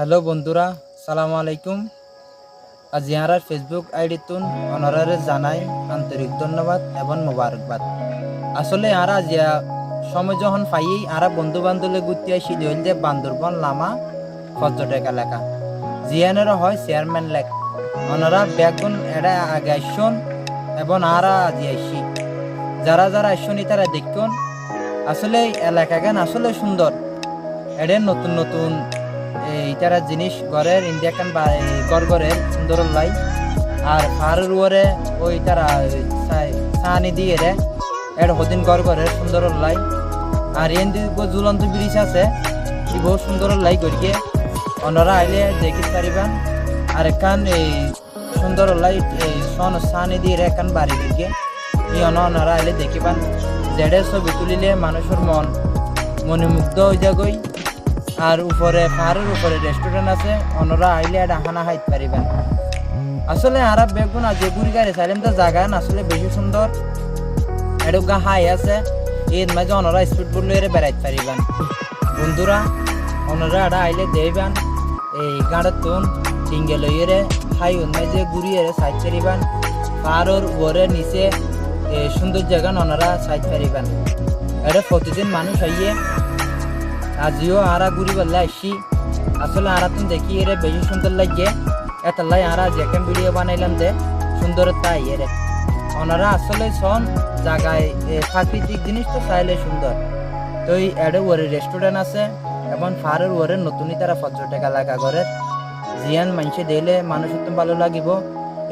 Hello বন্ধুরা, সালাম আলাইকুম। আজ ইয়ারার ফেসবুক আইডি তুন অনারারে জানাই আন্তরিক ধন্যবাদ এবং মোবারকবাদ। আসলে আরা জিয়া সময় যখন পাইয়েই আরা বন্ধু বান্ধবে ঘুরতে আসি হইল যে বান্দরবন লামা পর্যটক এলাকা। জিয়ানের হয় চেয়ারম্যান লেক। ওনারা বেগুন এটা আগে আসুন এবং আরা আজি আসি। যারা যারা আসুনি তারা দেখুন। আসলে এই এলাকাগান আসলে সুন্দর। এডে নতুন নতুন এই তারা জিনিস ঘরের, ইন্ডিয়া ইন্ডিয়াকান বা ঘর ঘরের সুন্দর লাই। আর ফারের উপরে ওই তারা সানি দিয়ে রে, এর হদিন ঘর ঘরের সুন্দর লাই। আর এন ঝুলন্ত ব্রিজ আছে, ই বহুত সুন্দর লাই করিয়ে অনরা আইলে দেখি পারিবান আর এখান এই সুন্দর লাই, এই সন সানি দিয়ে রে এখান বাড়ি করিয়ে ই অন অনরা আইলে দেখিবান জেডে ছবি তুলিলে মানুষের মন মনে মুগ্ধ হয়ে যাগই আর উপরে পাহাড়ের উপরে রেস্টুরেন্ট আছে অনরা আইলে এটা হানা হাইতে পারিবেন আসলে আরা বেগুন যে ঘুরি গাড়ি চাইলাম তো জায়গা আসলে বেশি সুন্দর। এটা গা হাই আছে, এর মাঝে অনরা স্পিড বললে এর বেড়াইতে পারিবেন। বন্ধুরা অনরা এটা আইলে দেবেন এই গাড়ের তুন ডিঙ্গে লইয়ে হাই ওর মাঝে ঘুরিয়ে সাইড পারিবেন পাহাড়ের উপরে, নিচে সুন্দর জায়গা অনরা সাইড পারিবেন এটা প্রতিদিন মানুষ আইয়ে আজিও আরা ঘুরি বললে আসি আসলে আরা তুমি দেখি এরে বেশি সুন্দর লাগে এত লাই আরা যেখান ভিডিও বানাইলাম যে সুন্দর তাই এরে ওনারা আসলে সন জায়গায় প্রাকৃতিক জিনিস তো চাইলে সুন্দর তো এই এডে ওরে রেস্টুরেন্ট আছে এবং ফারের ওরে নতুনই তারা পর্যটক এলাকা ঘরের জিয়ান মানুষে দিলে মানুষ তো ভালো লাগিব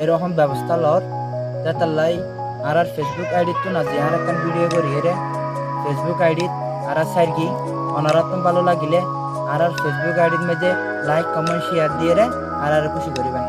এরকম ব্যবস্থা লর যাতে লাই আর ফেসবুক আইডি তো না জিয়ার একটা ভিডিও করি এরে ফেসবুক আইডি আর আর সাইড ওনারা ভালো লাগিলে আর আর ফেসবুক আইডির মধ্যে লাইক কমেন্ট শেয়ার দিয়ে আর আর খুশি করিবেন।